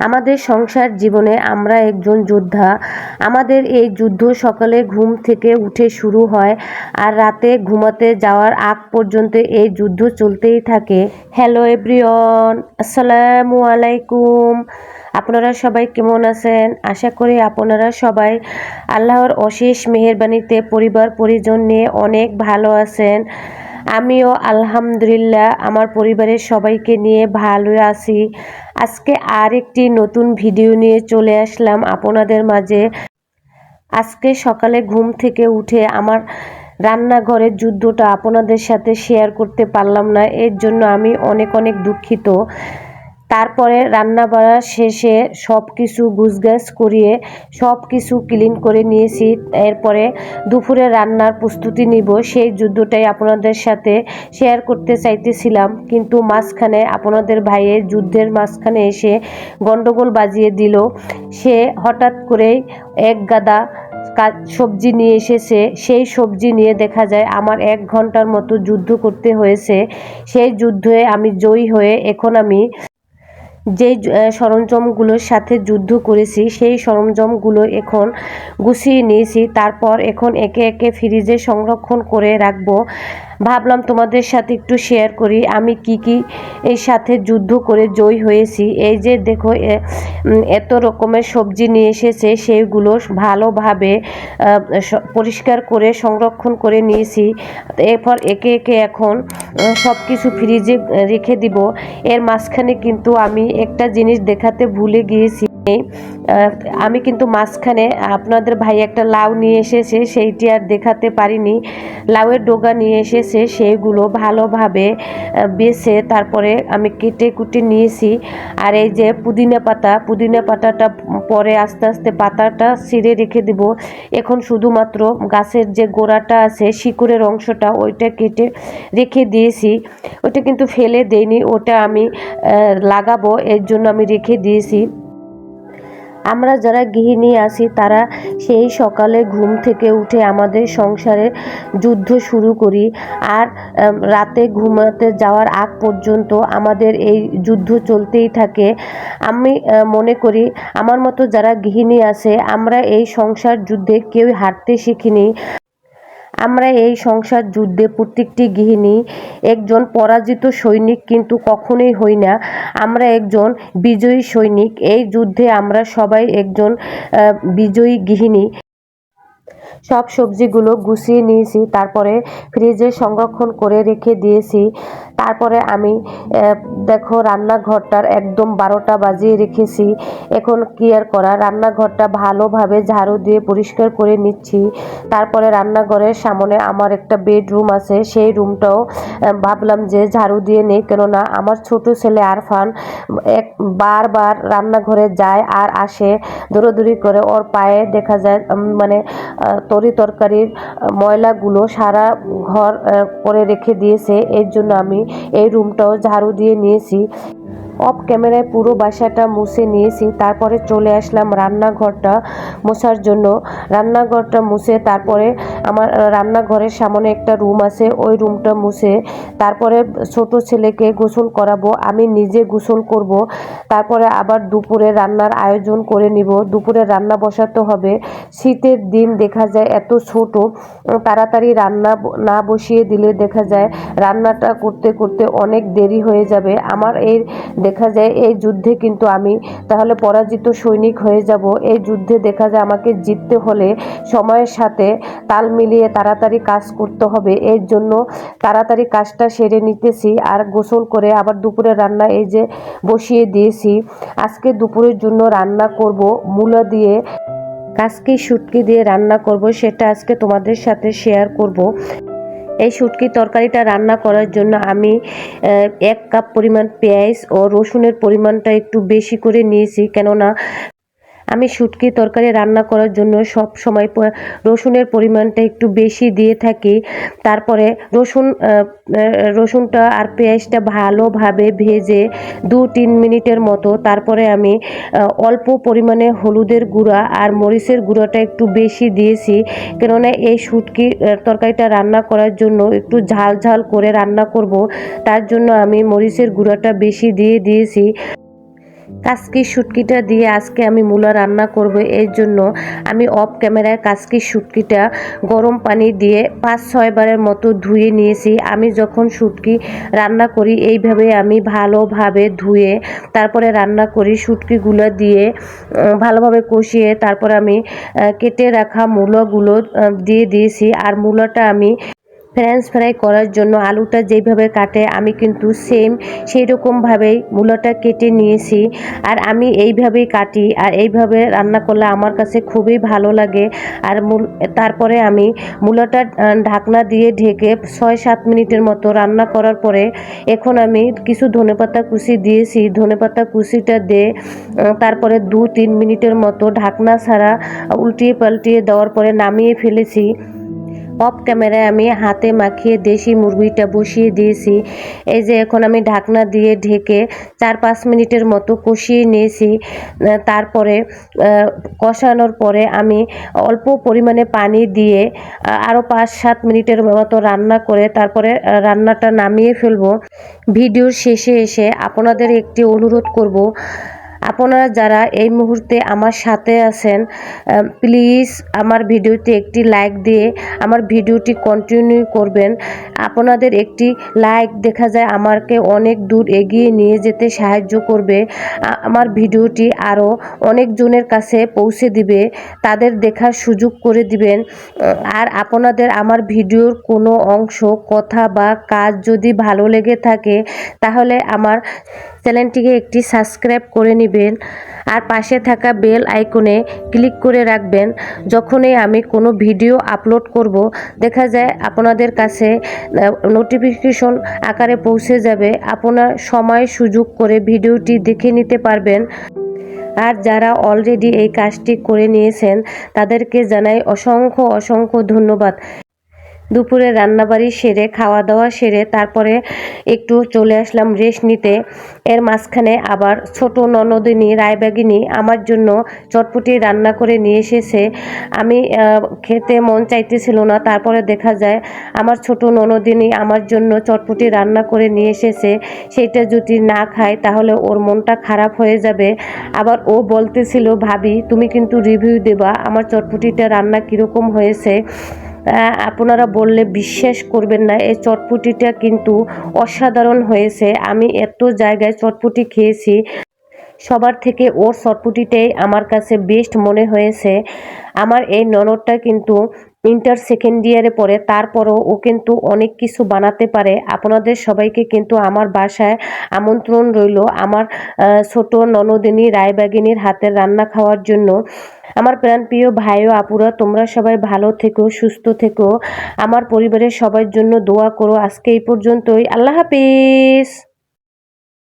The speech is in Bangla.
আমাদের সংসার জীবনে আমরা একজন যোদ্ধা। আমাদের এই যুদ্ধ সকালে ঘুম থেকে উঠে শুরু হয় আর রাতে ঘুমাতে যাওয়ার আগ পর্যন্ত এই যুদ্ধ চলতেই থাকে। হ্যালো এভরিওয়ান আসসালামু আলাইকুম। আপনারা সবাই কেমন আছেন? আশা করি আপনারা সবাই আল্লাহর অশেষ মেহেরবানিতে পরিবার, পরিজন নিয়ে অনেক ভালো আছেন। আমিও আলহামদুলিল্লাহ, আমার পরিবারের সবাইকে নিয়ে ভালো আছি। আজকে আর একটি নতুন ভিডিও নিয়ে চলে আসলাম আপনাদের মাঝে। আজকে সকালে ঘুম থেকে উঠে আমার রান্নাঘরের যুদ্ধটা আপনাদের সাথে শেয়ার করতে পারলাম না। এর জন্য আমি অনেক অনেক দুঃখিত। তারপরে রান্না বাড়া শেষে সব কিছু গুছগাছ করিয়ে সব কিছু ক্লিন করে নিয়েছি। এরপরে দুপুরে রান্নার প্রস্তুতি নিব। সেই যুদ্ধটাই আপনাদের সাথে শেয়ার করতে চাইতেছিলাম। কিন্তু মাঝখানে আপনাদের ভাইয়ের যুদ্ধের মাঝখানে এসে গন্ডগোল বাজিয়ে দিল। সে হঠাৎ করেই এক গাদা সবজি নিয়ে এসেছে। সেই সবজি নিয়ে দেখা যায় আমার এক ঘণ্টার মতো যুদ্ধ করতে হয়েছে। সেই যুদ্ধে আমি জয়ী হয়ে এখন আমি যে সরঞ্জামগুলোর সাথে যুদ্ধ করেছি, সেই সরঞ্জামগুলো এখন গুছিয়ে নিয়েছি। তারপর এখন একে একে ফ্রিজে সংরক্ষণ করে রাখব। ভাবলাম তোমাদের সাথে একটু শেয়ার করি। আমি কি কি এর সাথে যুদ্ধ করে জয়ী হয়েছি। এই যে দেখো এত রকমের সবজি নিয়ে এসেছে সেইগুলো ভালোভাবে পরিষ্কার করে, সংরক্ষণ করে নিয়েছি। এরপর একে একে এখন সব কিছু ফ্রিজে রেখে দিব। এর মাঝখানে কিন্তু আমি একটা জিনিস দেখাতে ভুলে গিয়েছি। আমি কিন্তু মাঝখানে আপনাদের ভাই একটা লাউ নিয়ে এসেছে, সেইটি আর দেখাতে পারিনি। লাউয়ের ডোগা নিয়ে এসেছে, সেইগুলো ভালোভাবে বেছে তারপরে আমি কেটে কুটে নিয়েছি। আর এই যে পুদিনা পাতা, পুদিনা পাতাটা পরে আস্তে আস্তে পাতাটা ছিঁড়ে রেখে দিব। এখন শুধুমাত্র গাছের যে গোড়াটা আছে, শিকড়ের অংশটা, ওইটা কেটে রেখে দিয়েছি। ওটা কিন্তু ফেলে দেইনি, ওটা আমি লাগাবো, এর জন্য আমি রেখে দিয়েছি। আমরা যারা গৃহিণী আছি, তারা সেই সকালে ঘুম থেকে উঠে আমাদের সংসারে যুদ্ধ শুরু করি। আর রাতে ঘুমাতে যাওয়ার আগ পর্যন্ত আমাদের এই যুদ্ধ চলতেই থাকে। আমি মনে করি, আমার মতো যারা গৃহিণী আছে, আমরা এই সংসার যুদ্ধে কেউ হারতে শিখিনি। আমরা এই সংসার যুদ্ধে প্রত্যেকটি গৃহিণী একজন পরাজিত সৈনিক কিন্তু কখনোই হই না। আমরা একজন বিজয়ী সৈনিক, এই যুদ্ধে আমরা সবাই একজন বিজয়ী গৃহিণী। সব সবজিগুলো গুছিয়ে নিয়েছি, তারপরে ফ্রিজে সংরক্ষণ করে রেখে দিয়েছি। তারপরে আমি দেখো রান্নাঘরটার একদম বারোটা বাজিয়ে রেখেছি। এখন কি আর করা। রান্নাঘরটা ভালোভাবে ঝাড়ু দিয়ে পরিষ্কার করে নিচ্ছি। তারপরে রান্নাঘরের সামনে আমার একটা বেডরুম আছে। সেই রুমটাও ভাবলাম যে ঝাড়ু দিয়ে নেই। কেননা আমার ছোট ছেলে আরফান এক, বারবার রান্নাঘরে যায় আর আসে। দৌড়াদৌড়ি করে ওর পায়ে দেখা যায় মানে তরি তরকারির ময়লাগুলো সারা ঘর করে রেখে দিয়েছে। এর জন্য আমি এই রুমটাও ঝাড়ু দিয়ে নিয়েছি। অফ ক্যামেরায় পুরো বাসাটা মুছে নিয়েছি। তারপরে চলে আসলাম রান্নাঘরটা মোছার জন্য। রান্নাঘরটা মুছে তারপরে আমার রান্নাঘরের সামনে একটা রুম আছে, ওই রুমটা মুছে তারপরে ছোট ছেলেকে গোসল করাবো, আমি নিজে গোসল করব, তারপরে আবার দুপুরে রান্নার আয়োজন করে নিব, দুপুরে রান্না বসাতে হবে, শীতের দিন দেখা যায় এত ছোট, তাড়াতাড়ি রান্না না বসিয়ে দিলে দেখা যায় রান্নাটা করতে করতে অনেক দেরি হয়ে যাবে, আমার এই দেখা যায় এই যুদ্ধে কিন্তু আমি তাহলে পরাজিত সৈনিক হয়ে যাব, এই যুদ্ধে দেখা যায় আমাকে জিততে হলে সময়ের সাথে তাল মিলিয়ে তাড়াতাড়ি কাজ করতে হবে। এর জন্য তাড়াতাড়ি কাজটা সেরে নিতেছি আর গোসল করে আবার দুপুরে রান্না এই যে বসিয়ে দিয়েছি। আজকে দুপুরের জন্য রান্না করব মূলা দিয়ে। আজকে শুটকি দিয়ে রান্না করব, সেটা আজকে তোমাদের সাথে শেয়ার করব। এই শুটকি তরকারিটা রান্না করার জন্য আমি এক কাপ পরিমাণ পেঁয়াজ ও রসুনের পরিমাণটা একটু বেশি করে নিয়েছি। কেননা আমি শুটকি তরকারি রান্না করার জন্য সব সময় রসুনের পরিমাণটা একটু বেশি দিয়ে থাকি। তারপরে রসুন রসুনটা আর পেঁয়াজটা ভালোভাবে ভেজে দু তিন মিনিটের মতো। তারপরে আমি অল্প পরিমাণে হলুদের গুঁড়া আর মরিচের গুঁড়োটা একটু বেশি দিয়েছি। কেননা এই শুটকি তরকারিটা রান্না করার জন্য একটু ঝাল ঝাল করে রান্না করব। তার জন্য আমি মরিচের গুঁড়াটা বেশি দিয়ে দিয়েছি। কাসকি শুটকিটা দিয়ে আজকে আমি মূলা রান্না করব। এর জন্য আমি অফ ক্যামেরায় কাসকি শুটকিটা গরম পানি দিয়ে পাঁচ ছয়বারের মতো ধুয়ে নিয়েছি। আমি যখন শুটকি রান্না করি, এইভাবে আমি ভালোভাবে ধুয়ে তারপরে রান্না করি শুটকিগুলো দিয়ে ভালোভাবে কষিয়ে তারপরে আমি কেটে রাখা মূলাগুলো দিয়ে দিয়েছি। আর মূলাটা আমি ফ্রেঞ্চ ফ্রাই করার জন্য আলুটা যেভাবে কাটে, আমি কিন্তু সেম সেই রকমভাবেই মূলাটা কেটে নিয়েছি। আর আমি এইভাবেই কাটি, আর এইভাবে রান্না করলে আমার কাছে খুবই ভালো লাগে। আর মূল, তারপরে আমি মূলাটা ঢাকনা দিয়ে ঢেকে ছয় সাত মিনিটের মতো রান্না করার পরে এখন আমি কিছু ধনেপাতা কুচি দিয়েছি। ধনেপাতা কুচিটা দিয়ে তারপরে দু তিন মিনিটের মতো ঢাকনা ছাড়া উল্টিয়ে পাল্টিয়ে দেওয়ার পরে নামিয়ে ফেলেছি। অফ ক্যামেরায় আমি হাতে মাখিয়ে দেশি মুরগিটা বসিয়ে দিয়েছি। এই যে এখন আমি ঢাকনা দিয়ে ঢেকে চার পাঁচ মিনিটের মতো কষিয়ে নিয়েছি। তারপরে কষানোর পরে আমি অল্প পরিমাণে পানি দিয়ে আরও পাঁচ সাত মিনিটের মতো রান্না করে তারপরে রান্নাটা নামিয়ে ফেলব। ভিডিওর শেষে এসে আপনাদের একটি অনুরোধ করব আপনারা যারা এই মুহূর্তে আমার সাথে আছেন প্লিজ আমার ভিডিওতে একটি লাইক দিয়ে আমার ভিডিওটি কন্টিনিউ করবেন। আপনাদের একটি লাইক দেখা যায় আমাকে অনেক দূর এগিয়ে নিয়ে যেতে সাহায্য করবে। আমার ভিডিওটি আরও অনেকজনের কাছে পৌঁছে দিবে, তাদের দেখার সুযোগ করে দিবেন। আর আপনাদের আমার ভিডিওর কোনো অংশ, কথা বা কাজ যদি ভালো লেগে থাকে, তাহলে আমার চ্যানেলটিকে একটি সাবস্ক্রাইব করে নেবেন আর পাশে থাকা বেল আইকনে ক্লিক করে রাখবেন। যখনই আমি কোনো ভিডিও আপলোড করব, দেখা যায় আপনাদের কাছে নোটিফিকেশন আকারে পৌঁছে যাবে। আপনার সময় সুযোগ করে ভিডিওটি দেখে নিতে পারবেন। আর যারা অলরেডি এই কাজটি করে নিয়েছেন, তাদেরকে জানাই অসংখ্য অসংখ্য ধন্যবাদ। দুপুরে রান্নাবাড়ি সেরে খাওয়া দাওয়া সেরে, তারপরে একটু চলে আসলাম রেস্ট নিতে। এর মাঝখানে আবার ছোট ননদিনী, রায়বাগিনী আমার জন্য চটপটি রান্না করে নিয়ে এসেছে। আমি খেতে মন চাইতেছিল না, তারপরে দেখা যায় আমার ছোট ননদিনী আমার জন্য চটপটি রান্না করে নিয়ে এসেছে। সেটা যদি না খায়, তাহলে ওর মনটা খারাপ হয়ে যাবে। আবার ও বলতেছিল, ভাবি, তুমি কিন্তু রিভিউ দেবা, আমার চটপটিটা রান্না কীরকম হয়েছে? আপনারা বললে বিশ্বাস করবেন না, এই চটপুটিটা কিন্তু অসাধারণ হয়েছে। আমি এত জায়গায় চটপুটি খেয়েছি, সবার থেকে ওর চটপুটিটাই আমার কাছে বেস্ট মনে হয়েছে। আমার এই ননদটা কিন্তু ইন্টার সেকেন্ড ইয়ারে পড়ে, তারপরও ও কিন্তু অনেক কিছু বানাতে পারে। আপনাদের সবাইকে কিন্তু আমার বাসায় আমন্ত্রণ রইল। আমার ছোট ননদিনী রায়বাগিনীর হাতের রান্না খাওয়ার জন্য। আমার প্রাণপ্রিয় ভাই ও আপুরা, তোমরা সবাই ভালো থেকো, সুস্থ থেকো। আমার পরিবারের সবার জন্য দোয়া করো। আজকে এই পর্যন্তই। আল্লাহ হাফিজ।